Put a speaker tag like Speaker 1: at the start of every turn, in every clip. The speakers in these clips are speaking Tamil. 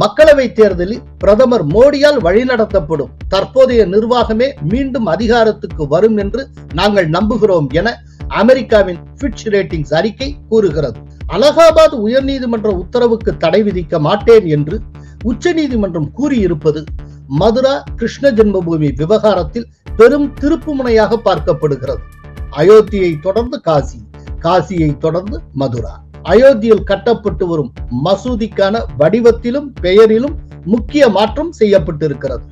Speaker 1: மக்களவை தேர்தலில் பிரதமர் மோடியால் வழிநடத்தப்படும் தற்போதைய நிர்வாகமே மீண்டும் அதிகாரத்துக்கு வரும் என்று நாங்கள் நம்புகிறோம் என அமெரிக்காவின் ஃபிட்ச் ரேட்டிங்ஸ் அறிக்கை கூறுகிறது. அலகாபாத் உயர்நீதிமன்ற உத்தரவுக்கு தடை விதிக்க மாட்டேன் என்று உச்சநீதிமன்றம் கூறியிருப்பது மதுரா கிருஷ்ண ஜென்மபூமி விவகாரத்தில் பெரும் திருப்புமுனையாக பார்க்கப்படுகிறது. அயோத்தியை தொடர்ந்து காசி காசியை தொடர்ந்து மதுரா. அயோத்தியில் கட்டப்பட்டு வரும் மசூதிக்கான வடிவத்திலும் பெயரிலும் முக்கிய மாற்றம் செய்யப்பட்டிருக்கிறது.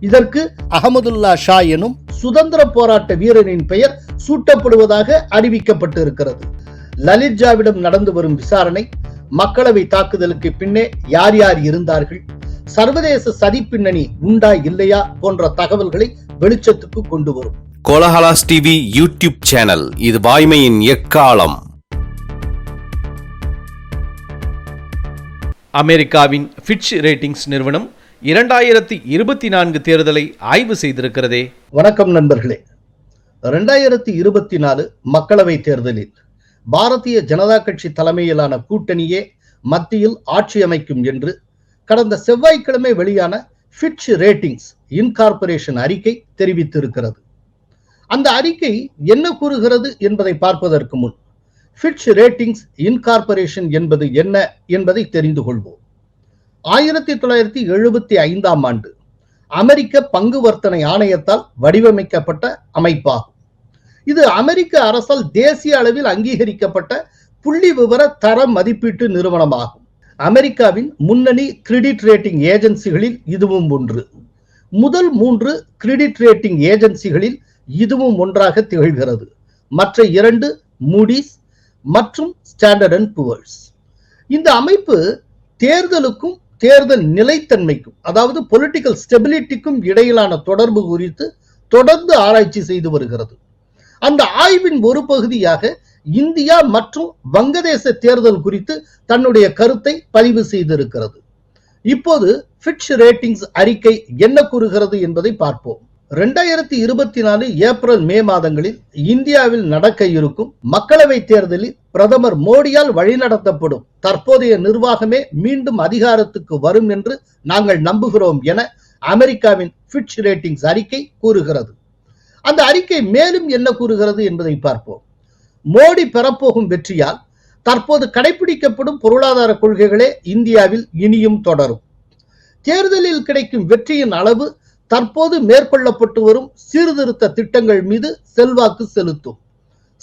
Speaker 1: இதற்கு அகமதுல்லா ஷா எனும் சுதந்திர போராட்ட வீரரின் பெயர் சூட்டப்படுவதாக அறிவிக்கப்பட்டிருக்கிறது. லலித்ஜாவிடம் நடந்து வரும் விசாரணை மக்களவை தாக்குதலுக்கு பின்னே யார் யார் இருந்தார்கள்? சர்வதேச சதி பின்னணி உண்டா இல்லையா போன்ற தகவல்களை வெளிச்சத்துக்கு கொண்டு வரும்.
Speaker 2: கோலஹலாஸ் டிவி யூடியூப் சேனல் இது வாய்மையின் எக்காலம்.
Speaker 3: அமெரிக்காவின் ஃபிட்ச் ரேட்டிங்ஸ் நிறுவனம் இரண்டாயிரத்தி இருபத்தி நான்கு தேர்தலை ஆய்வு செய்திருக்கிறதே.
Speaker 1: வணக்கம் நண்பர்களே. ரெண்டாயிரத்தி இருபத்தி நாலு மக்களவை தேர்தலில் பாரதிய ஜனதா கட்சி தலைமையிலான கூட்டணியே மத்தியில் ஆட்சி அமைக்கும் என்று கடந்த செவ்வாய்க்கிழமை வெளியான ஃபிட்ச் ரேட்டிங்ஸ் இன்கார்பரேஷன் அறிக்கை தெரிவித்திருக்கிறது. அந்த அறிக்கை என்ன கூறுகிறது என்பதை பார்ப்பதற்கு முன் ஃபிட்ச் ரேட்டிங்ஸ் இன்கார்பரேஷன் என்பது என்ன என்பதை தெரிந்து கொள்வோம். ஆயிரத்தி தொள்ளாயிரத்தி எழுபத்தி ஐந்தாம் ஆண்டு அமெரிக்க பங்கு வர்த்தனை ஆணையத்தால் வடிவமைக்கப்பட்ட அமைப்பாகும். இது அமெரிக்க அரசால் தேசிய அளவில் அங்கீகரிக்கப்பட்ட புள்ளி விவர தர மதிப்பீட்டு நிறுவனமாகும். அமெரிக்காவின் முன்னணி கிரெடிட் ரேட்டிங் ஏஜென்சிகளில் இதுவும் ஒன்று. முதல் மூன்று கிரெடிட் ரேட்டிங் ஏஜென்சிகளில் இதுவும் ஒன்றாக திகழ்கிறது. மற்ற இரண்டு மூடிஸ் மற்றும் ஸ்டாண்டர்ட் அண்ட் புவர்ஸ் இந்த அமைப்பு தேர்தலுக்கும் தேர்தல் நிலைத்தன்மைக்கும் அதாவது பொலிட்டிக்கல் ஸ்டெபிலிட்டிக்கும் இடையிலான தொடர்பு குறித்து தொடர்ந்து ஆராய்ச்சி செய்து வருகிறது. அந்த ஆய்வின் ஒரு பகுதியாக இந்தியா மற்றும் வங்கதேச தேர்தல் குறித்து தன்னுடைய கருத்தை பதிவு செய்திருக்கிறது. இப்போது ஃபிட்ச் ரேட்டிங்ஸ் அறிக்கை என்ன கூறுகிறது என்பதை பார்ப்போம். ரெண்டாயிரத்தி இருபத்தி நாலு ஏப்ரல் மே மாதங்களில் இந்தியாவில் நடக்க இருக்கும் மக்களவை தேர்தலில் பிரதமர் மோடியால் வழிநடத்தப்படும் தற்போதைய நிர்வாகமே மீண்டும் அதிகாரத்துக்கு வரும் என்று நாங்கள் நம்புகிறோம் என அமெரிக்காவின் ஃபிட்ச் ரேட்டிங்ஸ் அறிக்கை கூறுகிறது. அந்த அறிக்கை மேலும் என்ன கூறுகிறது என்பதை பார்ப்போம். மோடி பெறப்போகும் வெற்றியால் தற்போது கடைபிடிக்கப்படும் பொருளாதார கொள்கைகளே இந்தியாவில் இனியும் தொடரும். தேர்தலில் கிடைக்கும் வெற்றியின் அளவு தற்போது மேற்கொள்ளப்பட்டு வரும் சீர்திருத்த திட்டங்கள் மீது செல்வாக்கு செலுத்தும்.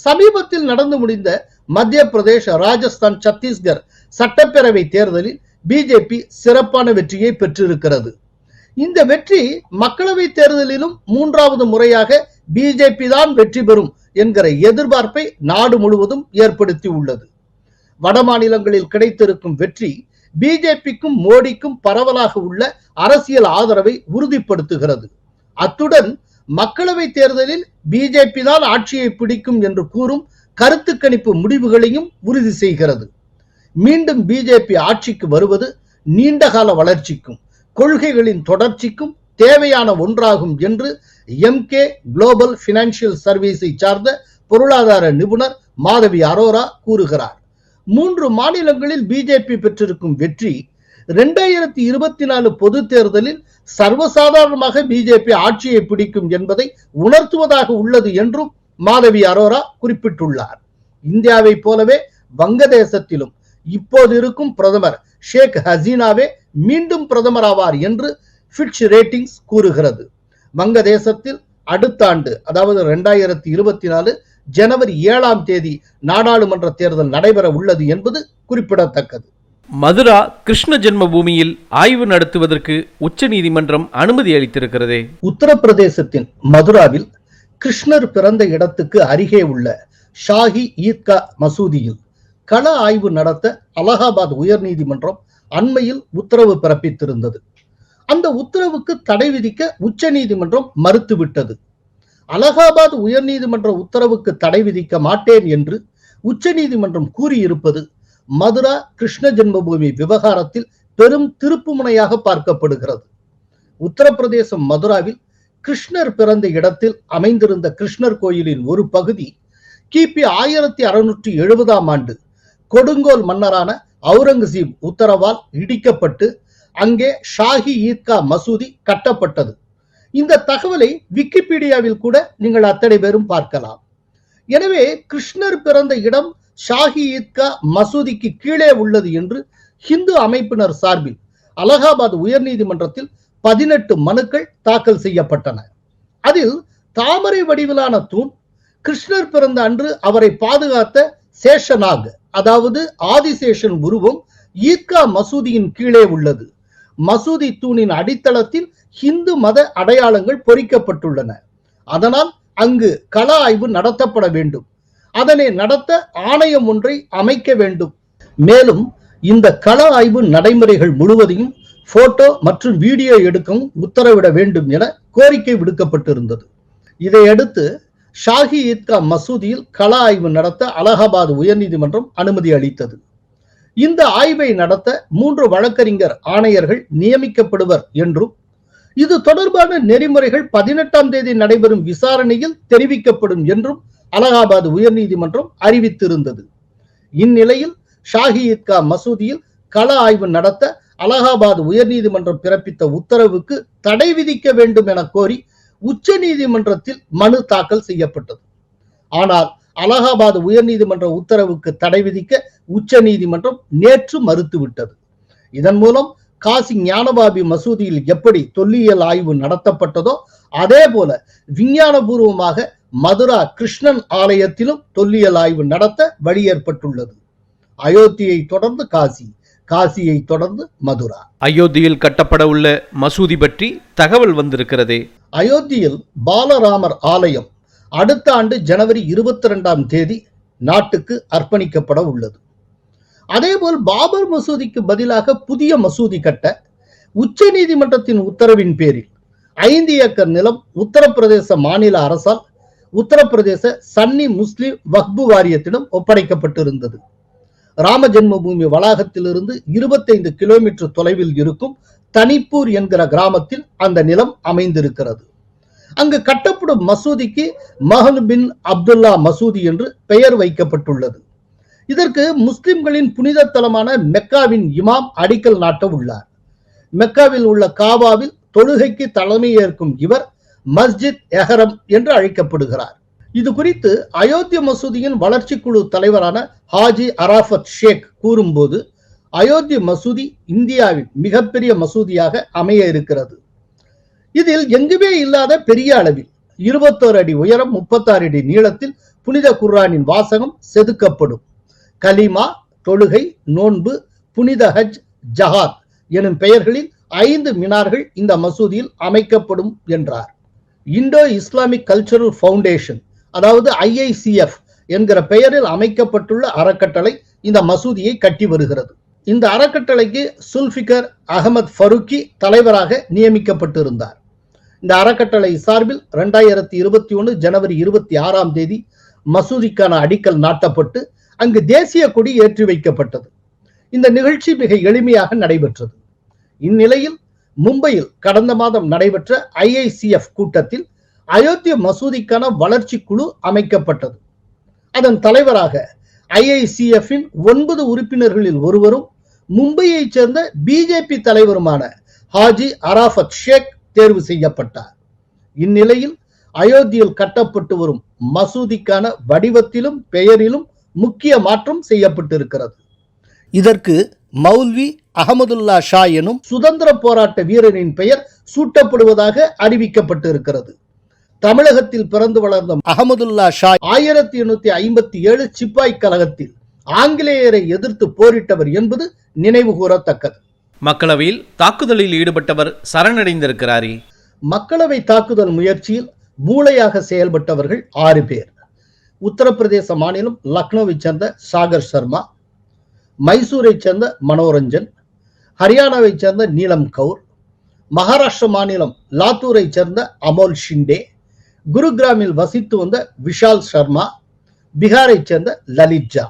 Speaker 1: சமீபத்தில் நடந்து முடிந்த மத்திய பிரதேச ராஜஸ்தான் சத்தீஸ்கர் சட்டப்பேரவை தேர்தலில் பிஜேபி சிறப்பான வெற்றியை பெற்றிருக்கிறது. இந்த வெற்றி மக்களவை தேர்தலிலும் மூன்றாவது முறையாக பிஜேபி தான் வெற்றி பெறும் என்கிற எதிர்பார்ப்பை நாடு முழுவதும் ஏற்படுத்தி உள்ளது வட மாநிலங்களில் கிடைத்திருக்கும் வெற்றி பிஜேபிக்கும் மோடிக்கும் பரவலாக உள்ள அரசியல் ஆதரவை உறுதிப்படுத்துகிறது. அத்துடன் மக்களவை தேர்தலில் பிஜேபி தான் ஆட்சியை பிடிக்கும் என்று கூறும் கருத்து கணிப்பு முடிவுகளையும் உறுதி செய்கிறது. மீண்டும் பிஜேபி ஆட்சிக்கு வருவது நீண்டகால வளர்ச்சிக்கும் கொள்கைகளின் தொடர்ச்சிக்கும் தேவையான ஒன்றாகும் என்று எம்கே குளோபல் பினான்சியல் சர்வீஸை சார்ந்த பொருளாதார நிபுணர் மாதவி அரோரா கூறுகிறார். மூன்று மாநிலங்களில் பிஜேபி பெற்றிருக்கும் வெற்றி இரண்டாயிரத்தி இருபத்தி நாலு பொது தேர்தலில் சர்வசாதாரணமாக பிஜேபி ஆட்சியை பிடிக்கும் என்பதை உணர்த்துவதாக உள்ளது என்றும் மாதவி அரோரா குறிப்பிட்டுள்ளார். இந்தியாவை போலவே வங்கதேசத்திலும் இப்போது இருக்கும் பிரதமர் ஷேக் ஹசீனாவே மீண்டும் பிரதமர் ஆவார் என்று ஃபிட்ச் ரேட்டிங்ஸ் கூறுகிறது. வங்கதேசத்தில் அடுத்த ஆண்டு அதாவது இரண்டாயிரத்தி இருபத்தி நாலு ஜனவரி ஏழாம் தேதி நாடாளுமன்ற தேர்தல் நடைபெற உள்ளது என்பது குறிப்பிடத்தக்கது.
Speaker 3: மதுரா கிருஷ்ண ஜென்மபூமியில் ஆய்வு நடத்துவதற்கு உச்சநீதிமன்றம் அனுமதி அளித்திருக்கிறதே.
Speaker 1: உத்தரப்பிரதேசத்தின் மதுராவில் கிருஷ்ணர் பிறந்த இடத்துக்கு அருகே உள்ள ஷாஹி ஈத்கா மசூதியில் கள ஆய்வு நடத்த அலகாபாத் உயர்நீதிமன்றம் அண்மையில் உத்தரவு பிறப்பித்திருந்தது. அந்த உத்தரவுக்கு தடை விதிக்க உச்சநீதிமன்றம் மறுத்துவிட்டது. அலகாபாத் உயர்நீதிமன்ற உத்தரவுக்கு தடை விதிக்க மாட்டேன் என்று உச்சநீதிமன்றம் கூறியிருப்பது மதுரா கிருஷ்ண ஜென்மபூமி விவகாரத்தில் பெரும் திருப்புமுனையாக பார்க்கப்படுகிறது. உத்தரப்பிரதேசம் மதுராவில் கிருஷ்ணர் பிறந்த இடத்தில் அமைந்திருந்த கிருஷ்ணர் கோயிலின் ஒரு பகுதி கிபி ஆயிரத்தி அறுநூற்றி எழுபதாம் ஆண்டு கொடுங்கோல் மன்னரான அவுரங்கசீப் உத்தரவால் இடிக்கப்பட்டு அங்கே ஷாஹி ஈத்கா மசூதி கட்டப்பட்டது. இந்த தகவலை விக்கிபீடியாவில் கூட நீங்கள் அத்தனை பேரும் பார்க்கலாம். எனவே கிருஷ்ணர் பிறந்த இடம் ஷாஹி ஈத்கா மசூதிக்கு கீழே உள்ளது என்று ஹிந்து அமைப்பினர் சார்பில் அலகாபாத் உயர்நீதிமன்றத்தில் பதினெட்டு மனுக்கள் தாக்கல் செய்யப்பட்டன. அதில் தாமரை வடிவிலான தூண் கிருஷ்ணர் பிறந்த அன்று அவரை பாதுகாத்த சேஷனாக் அதாவது ஆதிசேஷன் உருவம் ஈத்கா மசூதியின் கீழே உள்ளது. மசூதி தூணின் அடித்தளத்தில் ஹிந்து மத அடையாளங்கள் பொறிக்கப்பட்டுள்ளன. அதனால் அங்கு கள ஆய்வு நடத்தப்பட வேண்டும். அதனை நடத்த ஆணையம் ஒன்றை அமைக்க வேண்டும். மேலும் இந்த கள ஆய்வு நடைமுறைகள் முழுவதையும் போட்டோ மற்றும் வீடியோ எடுக்கவும் உத்தரவிட வேண்டும் என கோரிக்கை விடுக்கப்பட்டிருந்தது. இதையடுத்து ஷாஹி ஈத்கா மசூதியில் கள ஆய்வு நடத்த அலகாபாத் உயர்நீதிமன்றம் அனுமதி அளித்தது. இந்த ஆய்வை நடத்த மூன்று வழக்கறிஞர் ஆணையர்கள் நியமிக்கப்படுவர் என்றும் இது தொடர்பான நெறிமுறைகள் பதினெட்டாம் தேதி நடைபெறும் விசாரணையில் தெரிவிக்கப்படும் என்றும் அலகாபாத் உயர்நீதிமன்றம் அறிவித்திருந்தது. இந்நிலையில் ஷாஹி ஈத்கா மசூதியில் கள ஆய்வு நடத்த அலகாபாத் உயர்நீதிமன்றம் பிறப்பித்த உத்தரவுக்கு தடை விதிக்க வேண்டும் என கோரி உச்ச நீதிமன்றத்தில் மனு தாக்கல் செய்யப்பட்டது. ஆனால் அலகாபாத் உயர்நீதிமன்ற உத்தரவுக்கு தடை விதிக்க உச்ச நீதிமன்றம் நேற்று மறுத்துவிட்டது. இதன் மூலம் காசி ஞானபாபி மசூதியில் எப்படி தொல்லியல் ஆய்வு நடத்தப்பட்டதோ அதே போல விஞ்ஞானபூர்வமாக மதுரா கிருஷ்ணன் ஆலயத்திலும் தொல்லியல் ஆய்வு நடத்த வழி ஏற்பட்டுள்ளது. அயோத்தியை தொடர்ந்து காசி காசியை தொடர்ந்து மதுரா.
Speaker 3: அயோத்தியில் கட்டப்பட உள்ள மசூதி பற்றி தகவல் வந்திருக்கிறதே.
Speaker 1: அயோத்தியில் பாலராமர் ஆலயம் அடுத்த ஆண்டு ஜனவரி இருபத்தி ரெண்டாம் தேதி நாட்டுக்கு அர்ப்பணிக்கப்பட உள்ளது. அதேபோல் பாபர் மசூதிக்கு பதிலாக புதிய மசூதி கட்ட உச்ச நீதிமன்றத்தின் உத்தரவின் பேரில் ஐந்து ஏக்கர் நிலம் உத்தரப்பிரதேச மாநில அரசால் உத்தரப்பிரதேச சன்னி முஸ்லிம் வக்பு வாரியத்திடம் ஒப்படைக்கப்பட்டிருந்தது. ராம ஜென்மபூமி வளாகத்திலிருந்து இருபத்தைந்து கிலோமீட்டர் தொலைவில் இருக்கும் தனிப்பூர் என்கிற கிராமத்தில் அந்த நிலம் அமைந்திருக்கிறது. அங்கு கட்டப்படும் மசூதிக்கு மஹன் பின் அப்துல்லா மசூதி என்று பெயர் வைக்கப்பட்டுள்ளது. இதற்கு முஸ்லிம்களின் புனித தலமான மெக்காவின் இமாம் அடிக்கல் நாட்ட உள்ளார். மெக்காவில் உள்ள காபாவில் தொழுகைக்கு தலைமை ஏற்கும் இவர் மஸ்ஜித் எஹரம் என்று அழைக்கப்படுகிறார். இது குறித்து அயோத்திய மசூதியின் வளர்ச்சி குழு தலைவரான ஹாஜி அராஃபத் ஷேக் கூறும்போது அயோத்தி மசூதி இந்தியாவின் மிகப்பெரிய மசூதியாக அமைய இருக்கிறது. இதில் எங்குமே இல்லாத பெரிய அளவில் இருபத்தோரு அடி உயரம் முப்பத்தாறு அடி நீளத்தில் புனித குர்ரானின் வாசகம் செதுக்கப்படும். கலிமா தொழுகை நோன்பு புனித ஹஜ் ஜஹாத் எனும் பெயர்களில் ஐந்து மினார்கள் இந்த மசூதியில் அமைக்கப்படும் என்றார். இந்தோ இஸ்லாமிக் கல்ச்சரல் ஃபவுண்டேஷன் அதாவது ஐஐசிஎஃப் என்கிற பெயரில் அமைக்கப்பட்டுள்ள அறக்கட்டளை இந்த மசூதியை கட்டி வருகிறது. இந்த அறக்கட்டளைக்கு சுல்ஃபிகர் அகமது ஃபருக்கி தலைவராக நியமிக்கப்பட்டிருந்தார். இந்த அறக்கட்டளை சார்பில் ரெண்டாயிரத்தி இருபத்தி ஒன்று ஜனவரி இருபத்தி ஆறாம் தேதி மசூதிக்கான அடிக்கல் நாட்டப்பட்டு அங்கு தேசிய கொடி ஏற்றி வைக்கப்பட்டது. இந்த நிகழ்ச்சி மிக எளிமையாக நடைபெற்றது. இந்நிலையில் மும்பையில் கடந்த மாதம் நடைபெற்ற ஐஐசிஎஃப் கூட்டத்தில் அயோத்திய மசூதிக்கான வளர்ச்சி குழு அமைக்கப்பட்டது. அதன் தலைவராக ஐஐசிஎஃப்பின் ஒன்பது உறுப்பினர்களில் ஒருவரும் மும்பையைச் சேர்ந்த பிஜேபி தலைவருமான ஹாஜி அராஃபத் ஷேக் தேர்வு செய்யப்பட்டார். இந்நிலையில் அயோத்தியில் கட்டப்பட்டு வரும் மசூதிக்கான வடிவத்திலும் பெயரிலும் முக்கிய மாற்றம் செய்யப்பட்டிருக்கிறது. இதற்கு மௌல்வி அகமதுல்லா ஷா எனும் சுதந்திர போராட்ட வீரரின் பெயர் சூட்டப்படுவதாக அறிவிக்கப்பட்டிருக்கிறது. தமிழகத்தில் பிறந்து வளர்ந்த அகமதுல்லா ஷா ஆயிரத்தி எண்ணூத்தி ஐம்பத்தி ஏழு சிப்பாய் கழகத்தில் ஆங்கிலேயரை எதிர்த்து போரிட்டவர் என்பது நினைவு கூறத்தக்கது.
Speaker 3: மக்களவையில் தாக்குதலில் ஈடுபட்டவர் சரணடைந்திருக்கிறாரே.
Speaker 1: மக்களவை தாக்குதல் முயற்சியில் மூளையாக செயல்பட்டவர்கள் ஆறு பேர். உத்தரப்பிரதேச மாநிலம் லக்னோவை சேர்ந்த சாகர் சர்மா மைசூரை சேர்ந்த மனோரஞ்சன் ஹரியானாவை சேர்ந்த நீலம் கவுர் மகாராஷ்டிர மாநிலம் லாத்தூரை சேர்ந்த அமோல் ஷிண்டே குருகிராமில் வசித்து வந்த விஷால் சர்மா பீகாரை சேர்ந்த லலித் ஜா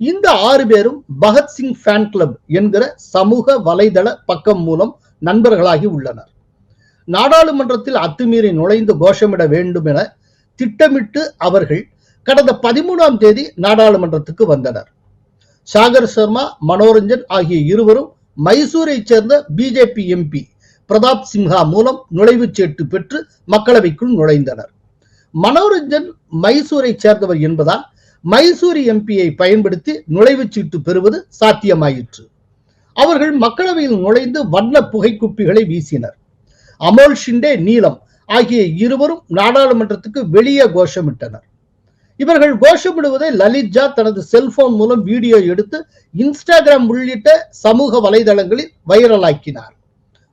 Speaker 1: இந்த ஆறு பேரும் பகத்சிங் ஃபேன் கிளப் என்கிற சமூக வலைதள பக்கம் மூலம் நண்பர்களாகி உள்ளனர். நாடாளுமன்றத்தில் அத்துமீறி நுழைந்து கோஷமிட வேண்டும் என திட்டமிட்டு அவர்கள் கடந்த பதிமூணாம் தேதி நாடாளுமன்றத்துக்கு வந்தனர். சாகர் சர்மா மனோரஞ்சன் ஆகிய இருவரும் மைசூரை சேர்ந்த பிஜேபி எம்பி பிரதாப் சிம்ஹா மூலம் நுழைவுச் சீட்டு பெற்று மக்களவைக்குள் நுழைந்தனர். மனோரஞ்சன் மைசூரை சேர்ந்தவர் என்பதால் மைசூரி எம்பியை பயன்படுத்தி நுழைவுச் சீட்டு பெறுவது சாத்தியமாயிற்று. அவர்கள் மக்களவையில் நுழைந்து வண்ண புகைக்குப்பிகளை வீசினர். அமோல் ஷிண்டே நீலம் ஆகிய இருவரும் நாடாளுமன்றத்துக்கு வெளியே கோஷமிட்டனர். இவர்கள் கோஷமிடுவதை லலித்ஜா தனது செல்போன் மூலம் வீடியோ எடுத்து இன்ஸ்டாகிராம் உள்ளிட்ட சமூக வலைதளங்களில் வைரலாக்கினார்.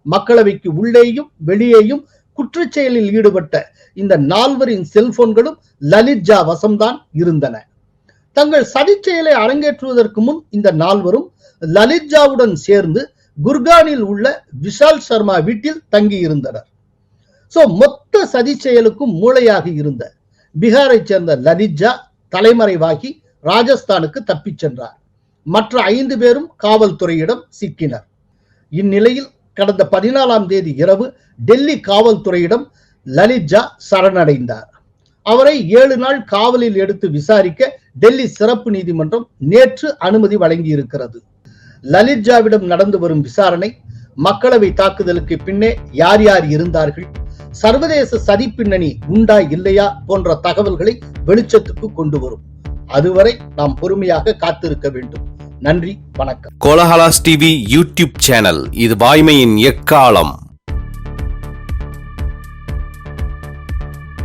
Speaker 1: மக்களவைக்கு உள்ளேயும் வெளியேயும் குற்றச்செயலில் ஈடுபட்ட இந்த நால்வரின் செல்போன்களும் லலித்ஜா வசம்தான் இருந்தன. தங்கள் சதிச்செயலை அரங்கேற்றுவதற்கு முன் இந்த நால்வரும் லலித்ஜாவுடன் சேர்ந்து குர்கானில் உள்ள விஷால் சர்மா வீட்டில் தங்கியிருந்தனர். ஸோ மொத்த சதி செயலுக்கும் மூளையாக இருந்த பீகாரை சேர்ந்த லலிஜா தலைமறைவாகி ராஜஸ்தானுக்கு தப்பிச் சென்றார். மற்ற ஐந்து பேரும் காவல்துறையிடம் சிக்கினர். இந்நிலையில் கடந்த பதினாலாம் தேதி இரவு டெல்லி காவல்துறையிடம் லலிஜா சரணடைந்தார். அவரை ஏழு நாள் காவலில் எடுத்து விசாரிக்க டெல்லி சிறப்பு நீதிமன்றம் நேற்று அனுமதி வழங்கியிருக்கிறது. லலித்ஜாவிடம் நடந்து வரும் விசாரணை மக்களவை தாக்குதலுக்கு பின்னே யார் யார் இருந்தார்கள்? சர்வதேச சதி பின்னணி உண்டா இல்லையா போன்ற தகவல்களை வெளிச்சத்துக்கு கொண்டு வரும். அதுவரை நாம் பொறுமையாக காத்திருக்க வேண்டும். நன்றி வணக்கம்.
Speaker 2: கோலஹலாஸ் டிவி யூடியூப் சேனல் இது வாய்மையின் எக்காலம்.